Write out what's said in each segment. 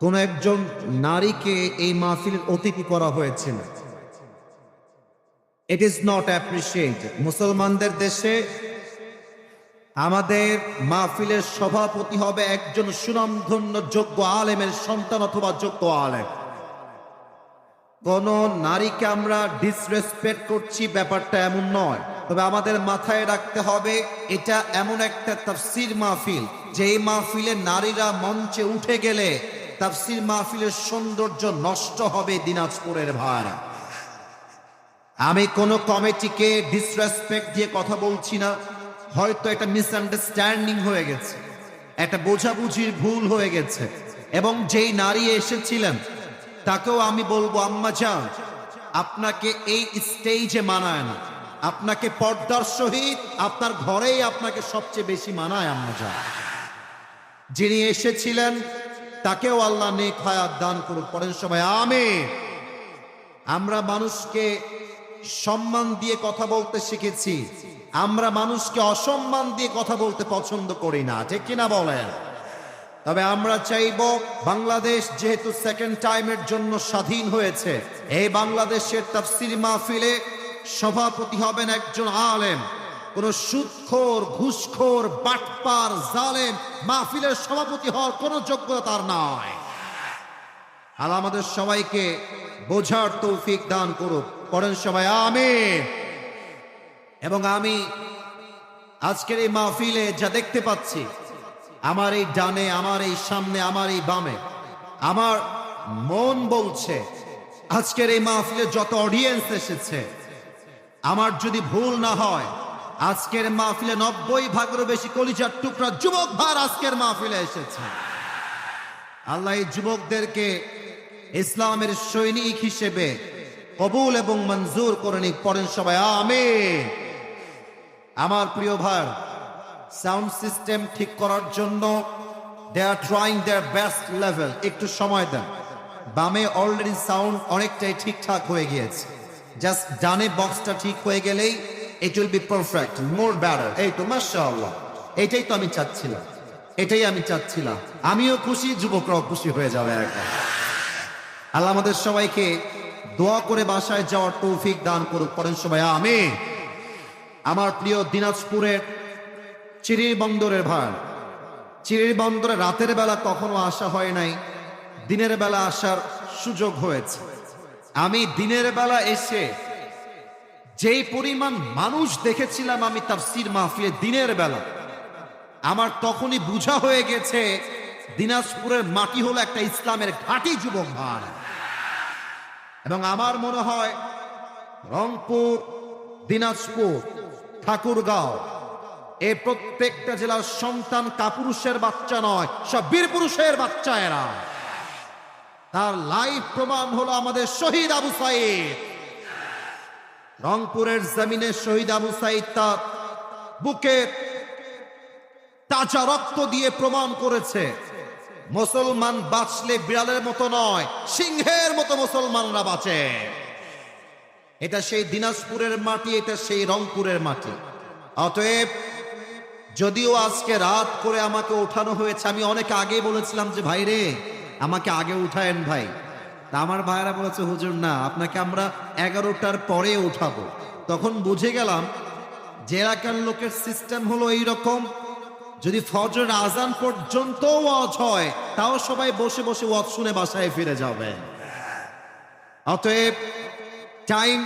কোন একজন নারীকে এই মাহফিলের অতিথি করা হয়েছিল ইট ইজ নট অ্যাপ্রিসিয়েট মুসলমানদের দেশে আমাদের মাহফিলের সভাপতি হবে একজন সুনামধন্য যোগ্য আলেমের সন্তান অথবা যোগ্য আলেম। কোন নারীকে আমরা ডিসরেসপেক্ট করছি, ব্যাপারটা এমন নয়। তবে আমাদের মাথায় রাখতে হবে, এটা এমন একটা তাফসির মাহফিল যে এই মাহফিলে নারীরা মঞ্চে উঠে গেলে তাফসির মাহফিলের সৌন্দর্য নষ্ট হবে দিনাজপুরের ভাড়া। আমি কোন কমিটিকে ডিসরেসপেক্ট দিয়ে কথা বলছি না, হয়তো একটা মিসআন্ডারস্ট্যান্ডিং হয়ে গেছে, একটা বোঝাবুঝির ভুল হয়ে গেছে, এবং যেই নারী এসেছিলেন তাকেও আমি বলব, আম্মা যান, আপনাকে এই স্টেজে মানায় না। আপনাকে পর্দার সহিত আপনার ঘরেই আপনাকে সবচেয়ে বেশি মানায়, আম্মা যান। যিনি এসেছিলেন, তাকেও আল্লাহ নেক হায়াত দান করুক। পরের সময় আমি আমরা মানুষকে সম্মান দিয়ে কথা বলতে শিখেছি। আমরা মানুষকে অসম্মান দিয়ে কথা বলতে পছন্দ করি না, ঠিক কিনা বলেন? তবে আমরা চাইব বাংলাদেশ যেহেতু সেকেন্ড টাইমের জন্য স্বাধীন হয়েছে। এই বাংলাদেশের তাফসির মাহফিলে সভাপতি হবেন একজন আলেম। কোন সুদখোর, ঘুষখোর, বাটপার, জালেম মাহফিলের সভাপতি হওয়ার কোনো যোগ্যতা তার নয় আর আমাদের সবাইকে বোঝার তৌফিক দান করুক। করেন সবাই আমি এবং আমি আজকের এই মাহফিলে যা দেখতে পাচ্ছি আমার এই ডানে, আমার এই সামনে, আমার এই বামে। আমার মন বলছে, আজকের এই মাহফিলে যত অডিয়েন্স এসেছে, আমার যদি ভুল না হয়, আজকের মাহফিলে নব্বই ভাগেরও বেশি কলিজার টুকরা যুবক ভার আজকের মাহফিলে এসেছে। আল্লাহ এই যুবকদেরকে ইসলামের সৈনিক হিসেবে কবুল এবং মঞ্জুর করে নিক, পড়েন সবাই আমি আমার প্রিয় ভাই সাউন্ড সিস্টেম ঠিক করার জন্য they are trying their best level একটু সময় দেন। বামে অলরেডি সাউন্ড অনেকটাই ঠিকঠাক হয়ে গিয়েছে। জাস্ট ডানে বক্সটা ঠিক হয়ে গেলেই it will be perfect more better এই তো, মাশাআল্লাহ। এটাই তো আমি চাচ্ছিলাম। এটাই আমি চাচ্ছিলাম। আমিও খুশি, যুবকরাও খুশি হয়ে যাবে একটা আল্লাহ আমাদের সবাইকে দোয়া করে বাসায় যাওয়ার তৌফিক দান করুক। পরেন সবাই আমি আমার প্রিয় দিনাজপুরের চিরির বন্দরের ভার। চিরির বন্দরে রাতের বেলা কখনো আসা হয় নাই, দিনের বেলা আসার সুযোগ হয়েছে। আমি দিনের বেলা এসে যেই পরিমাণ মানুষ দেখেছিলাম আমি তাফসির মাহফিলে দিনের বেলা, আমার তখনই বুঝা হয়ে গেছে দিনাজপুরের মাটি হলো একটা ইসলামের ঘাঁটি যুবক ভার। এবং আমার মনে হয় রংপুর, দিনাজপুর, ঠাকুরগাঁও এই প্রত্যেকটা জেলার সন্তান কাপুরুষের বাচ্চা নয়, সব বীর পুরুষের বাচ্চা এরা। তার লাইভ প্রমাণ হলো আমাদের শহীদ আবু সাইদ। রংপুরের জমিনে শহীদ আবু সাইদ তার বুকে তাজা রক্ত দিয়ে প্রমাণ করেছে। মুসলমান বাঁচলে বিড়ালের মতো নয়, সিংহের মতো মুসলমানরা বাঁচে। এটা সেই দিনাজপুরের মাটি, এটা সেই রংপুরের মাটি। অতএব যদিও আজকে রাত করে আমাকে ওঠানো হয়েছে, আমি অনেক আগে বলেছিলাম যে ভাই রে আমাকে আগে উঠায়েন ভাই। তা আমার ভাইয়েরা বলেছে, হুজুর, না, আপনাকে আমরা এগারোটার পরে উঠাবো। তখন বুঝে গেলাম যে এলাকার লোকের সিস্টেম হলো এই রকম যদি ফজর আজান পর্যন্ত ওয়াজ হয়, তাও সবাই বসে বসে ওয়াজ শুনে বাসায় ফিরে যাবে। অতএব টাইম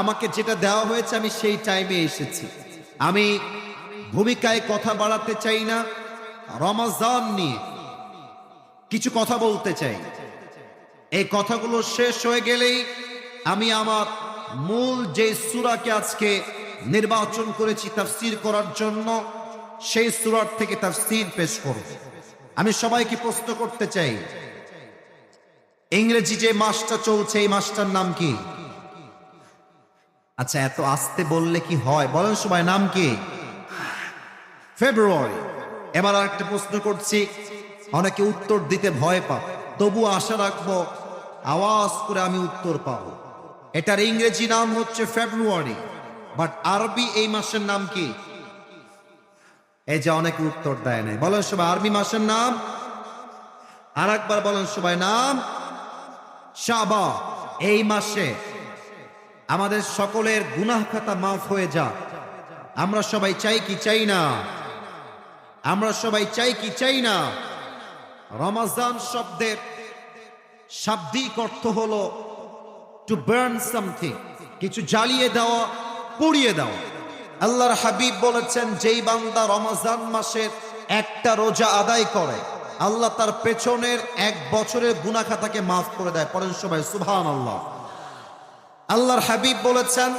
আমাকে যেটা দেওয়া হয়েছে, আমি সেই টাইমে এসেছি। আমি ভূমিকায় কথা বাড়াতে চাই না। রমাজান নিয়ে কিছু কথা বলতে চাই। এই কথাগুলো শেষ হয়ে গেলেই আমি আমার মূল যে সুরাকে আজকে নির্বাচন করেছি তাফসির করার জন্য, সেই সুরার থেকে তাফসির পেশ করব। আমি সবাইকে প্রশ্ন করতে চাই, ইংরেজি যে মাসটা চলছে, এই মাসটার নাম কি? আচ্ছা এত আস্তে বললে কি হয়? বলেন সবাই, নাম কি? ফেব্রুয়ারি। এবার আর একটা প্রশ্ন করছি। অনেকে উত্তর দিতে ভয় পায়। তবু আশা রাখব, আওয়াজ করে আমি উত্তর পাবো। এটার ইংরেজি নাম হচ্ছে ফেব্রুয়ারি, বাট আরবি এই মাসের নাম কি? এই যে অনেকে উত্তর দেয় নাই। বলেন সবাই, আরবি মাসের নাম? আর একবার বলেন সবাই, নাম? শাবা এই মাসে আমাদের সকলের গুনাহ খাতা মাফ হয়ে যা আমরা সবাই চাই কি? চাই না। আমরা সবাই চাই কি? চাই না। রমাজান শব্দের শাব্দিক অর্থ হলো টু বার্ন সামথিং কিছু জ্বালিয়ে দেওয়া, পুড়িয়ে দেওয়া। আল্লাহর হাবিব বলেছেন, যেই বান্দা রমাজান মাসের একটা রোজা আদায় করে, আল্লাহ তার পেছনের এক বছরের গুনাখাতাকে মাফ করে দেয়। পরেন সবাই সুবহান আল্লাহ আল্লাহর হাবিব বলেছেন,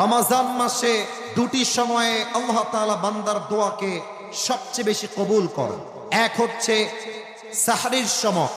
রমাজান মাসে দুটি সময়ে আল্লাহ তাআলা বান্দার দোয়াকে সবচেয়ে বেশি কবুল করো। এক হচ্ছে সাহারির সময়।